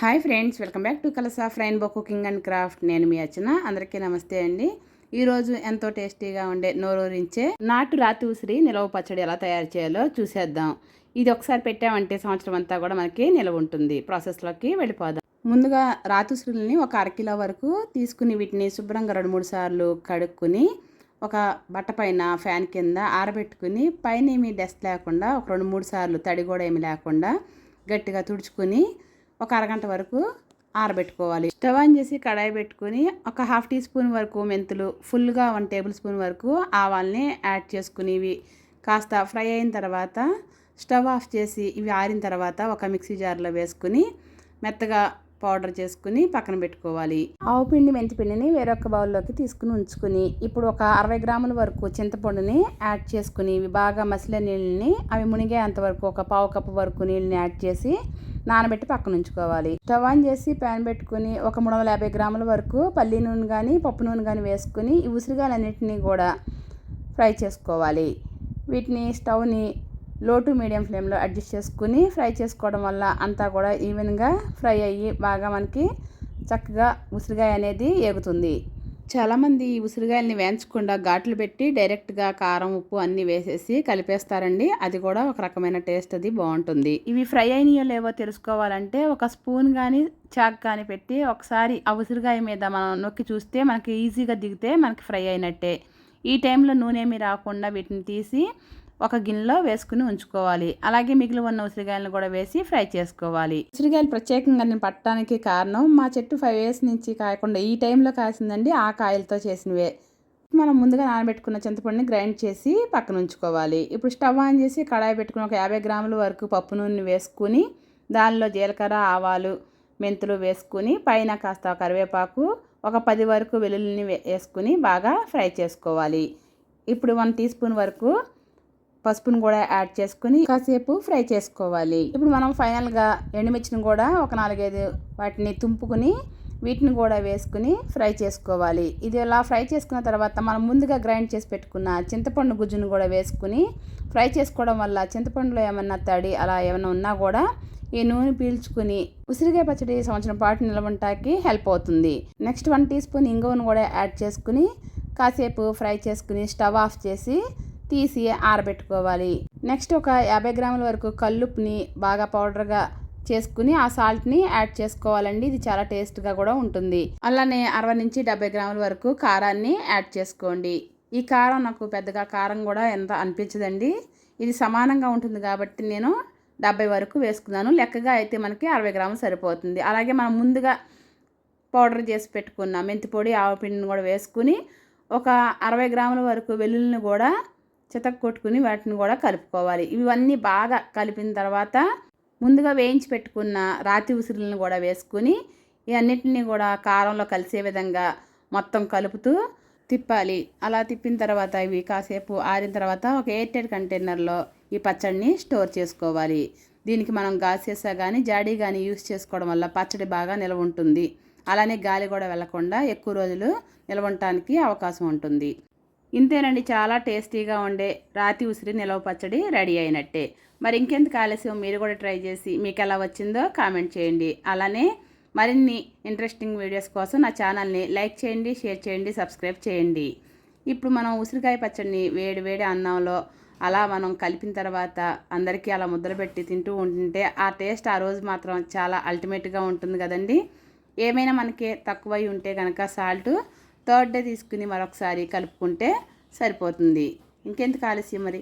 Hi friends welcome back to కలసా బో cooking and craft. నేను మీ అచ్చిన అందరికీ నమస్తే అండి. ఈరోజు ఎంతో టేస్టీగా ఉండే నోరూరించే నాటు రాతి ఉసిరి నిలవ పచ్చడి ఎలా తయారు చేయాలో చూసేద్దాం. ఇది ఒకసారి పెట్టామంటే సంవత్సరం అంతా కూడా మనకి నిలవ ఉంటుంది. ప్రాసెస్లోకి వెళ్ళిపోదాం. ముందుగా రాతి ఉసిరిని ఒక అరకిలో వరకు తీసుకుని వీటిని శుభ్రంగా రెండు మూడు సార్లు కడుక్కుని ఒక బట్ట పైన ఫ్యాన్ కింద ఆరబెట్టుకుని పైన ఏమీ డస్ట్ లేకుండా ఒక రెండు మూడు సార్లు తడి కూడా ఏమి లేకుండా గట్టిగా తుడుచుకుని ఒక అరగంట వరకు ఆరబెట్టుకోవాలి. స్టవ్ ఆన్ చేసి కడాయి పెట్టుకుని ఒక హాఫ్ టీ స్పూన్ వరకు మెంతులు ఫుల్గా వన్ టేబుల్ స్పూన్ వరకు ఆవాల్ని యాడ్ చేసుకునేవి. కాస్త ఫ్రై అయిన తర్వాత స్టవ్ ఆఫ్ చేసి ఇవి ఆరిన తర్వాత ఒక మిక్సీ జార్లో వేసుకుని మెత్తగా పౌడర్ చేసుకుని పక్కన పెట్టుకోవాలి. ఆవు పిండి మెంతిపిండిని వేరొక బౌల్లోకి తీసుకుని ఉంచుకుని ఇప్పుడు ఒక అరవై గ్రాముల వరకు చింతపండుని యాడ్ చేసుకుని ఇవి బాగా మసిలే నీళ్ళని అవి మునిగేంత వరకు ఒక పావు కప్పు వరకు నీళ్ళని యాడ్ చేసి నానబెట్టి పక్కన ఉంచుకోవాలి స్టవ్ ఆన్ చేసి ప్యాన్ పెట్టుకుని ఒక మూడు వందల యాభై గ్రాముల వరకు పల్లి నూనె కానీ పప్పు నూనె కానీ వేసుకుని ఈ ఉసిరిగాయలన్నింటినీ కూడా ఫ్రై చేసుకోవాలి. వీటిని స్టవ్ని లో టు మీడియం ఫ్లేమ్లో అడ్జస్ట్ చేసుకుని ఫ్రై చేసుకోవడం వల్ల అంతా కూడా ఈవెన్గా ఫ్రై అయ్యి బాగా మనకి చక్కగా ఉసిరిగాయ అనేది ఏగుతుంది. చాలామంది ఈ ఉసిరిగాయల్ని వేయించకుండా ఘాట్లు పెట్టి డైరెక్ట్గా కారం ఉప్పు అన్నీ వేసేసి కలిపేస్తారండి. అది కూడా ఒక రకమైన టేస్ట్ అది బాగుంటుంది. ఇవి ఫ్రై అయినాయో లేవో తెలుసుకోవాలంటే ఒక స్పూన్ కానీ చాక్ కానీ పెట్టి ఒకసారి ఆ ఉసిరిగాయ మీద మనం నొక్కి చూస్తే మనకి ఈజీగా దిగితే మనకి ఫ్రై అయినట్టే. ఈ టైంలో నూనె ఏమి రాకుండా వీటిని తీసి ఒక గిన్నెలో వేసుకుని ఉంచుకోవాలి. అలాగే మిగిలి ఉన్న ఉసిరికాయలను కూడా వేసి ఫ్రై చేసుకోవాలి. ఉసిరికాయలు ప్రత్యేకంగా నేను పట్టడానికి కారణం మా చెట్టు ఫైవ్ ఇయర్స్ నుంచి కాయకుండా ఈ టైంలో కాసిందండి ఆ కాయలతో చేసినవే. మనం ముందుగా నానబెట్టుకున్న చింతపండుని గ్రైండ్ చేసి పక్కన ఉంచుకోవాలి. ఇప్పుడు స్టవ్ ఆన్ చేసి కడాయి పెట్టుకుని ఒక యాభై గ్రాముల వరకు పప్పు నూనె వేసుకుని దానిలో జీలకర్ర ఆవాలు మెంతులు వేసుకుని పైన కాస్త కరివేపాకు ఒక పది వరకు వెల్లుల్లిని వేసుకుని బాగా ఫ్రై చేసుకోవాలి. ఇప్పుడు వన్ టీ స్పూన్ వరకు పసుపును కూడా యాడ్ చేసుకుని కాసేపు ఫ్రై చేసుకోవాలి. ఇప్పుడు మనం ఫైనల్గా ఎండుమిర్చిని కూడా ఒక నాలుగైదు వాటిని తుంపుకుని వీటిని కూడా వేసుకుని ఫ్రై చేసుకోవాలి. ఇది ఇలా ఫ్రై చేసుకున్న తర్వాత మనం ముందుగా గ్రైండ్ చేసి పెట్టుకున్న చింతపండు గుజ్జును కూడా వేసుకుని ఫ్రై చేసుకోవడం వల్ల చింతపండులో ఏమన్నా తడి అలా ఏమైనా ఉన్నా కూడా ఈ నూనె పీల్చుకుని ఉసిరికాయ పచ్చడి సంవత్సరం పాటు నిలవంటాకి హెల్ప్ అవుతుంది. నెక్స్ట్ వన్ టీ స్పూన్ ఇంగువను కూడా యాడ్ చేసుకుని కాసేపు ఫ్రై చేసుకుని స్టవ్ ఆఫ్ చేసి తీసి ఆరబెట్టుకోవాలి. నెక్స్ట్ ఒక యాభై గ్రాముల వరకు కల్లుప్పుని బాగా పౌడర్గా చేసుకుని ఆ సాల్ట్ని యాడ్ చేసుకోవాలండి. ఇది చాలా టేస్ట్గా కూడా ఉంటుంది. అలానే అరవై నుంచి డెబ్బై గ్రాముల వరకు కారాన్ని యాడ్ చేసుకోండి. ఈ కారం నాకు పెద్దగా కారం కూడా ఎంత అనిపించదండి. ఇది సమానంగా ఉంటుంది కాబట్టి నేను డెబ్బై వరకు వేసుకున్నాను. లెక్కగా అయితే మనకి అరవై గ్రాములు సరిపోతుంది. అలాగే మనం ముందుగా పౌడర్ చేసి పెట్టుకున్న మెంతి పొడి ఆవపిండిని కూడా వేసుకుని ఒక అరవై గ్రాముల వరకు వెల్లుల్లిని కూడా చితక్ కొట్టుకుని వాటిని కూడా కలుపుకోవాలి. ఇవన్నీ బాగా కలిపిన తర్వాత ముందుగా వేయించి పెట్టుకున్న రాతి ఉసిరులను కూడా వేసుకుని ఇవన్నిటిని కూడా కారంలో కలిసే విధంగా మొత్తం కలుపుతూ తిప్పాలి. అలా తిప్పిన తర్వాత ఇవి కాసేపు ఆరిన తర్వాత ఒక ఎయిర్టెడ్ కంటైనర్లో ఈ పచ్చడిని స్టోర్ చేసుకోవాలి. దీనికి మనం గాసేసా కానీ జాడీ కానీ యూస్ చేసుకోవడం వల్ల పచ్చడి బాగా నిల్వ ఉంటుంది. అలానే గాలి కూడా వెళ్ళకుండా ఎక్కువ రోజులు నిలవటానికి అవకాశం ఉంటుంది. ఇంతేనండి చాలా టేస్టీగా ఉండే రాతి ఉసిరి నిలవ పచ్చడి రెడీ అయినట్టే. మరి ఇంకెందుకు ఆలస్యం? మీరు కూడా ట్రై చేసి మీకు ఎలా వచ్చిందో కామెంట్ చేయండి. అలానే మరిన్ని ఇంట్రెస్టింగ్ వీడియోస్ కోసం నా ఛానల్ని లైక్ చేయండి షేర్ చేయండి సబ్స్క్రైబ్ చేయండి. ఇప్పుడు మనం ఉసిరికాయ పచ్చడిని వేడి వేడి అన్నంలో అలా మనం కలిపిన తర్వాత అందరికీ అలా ముద్ర పెట్టి తింటూ ఉంటుంటే ఆ టేస్ట్ ఆ రోజు మాత్రం చాలా అల్టిమేట్గా ఉంటుంది కదండి. ఏమైనా మనకి తక్కువై ఉంటే కనుక సాల్ట్ థర్డ్ డే తీసుకుని మరొకసారి కలుపుకుంటే సరిపోతుంది. ఇంకెందుకు ఆలస్యం మరి?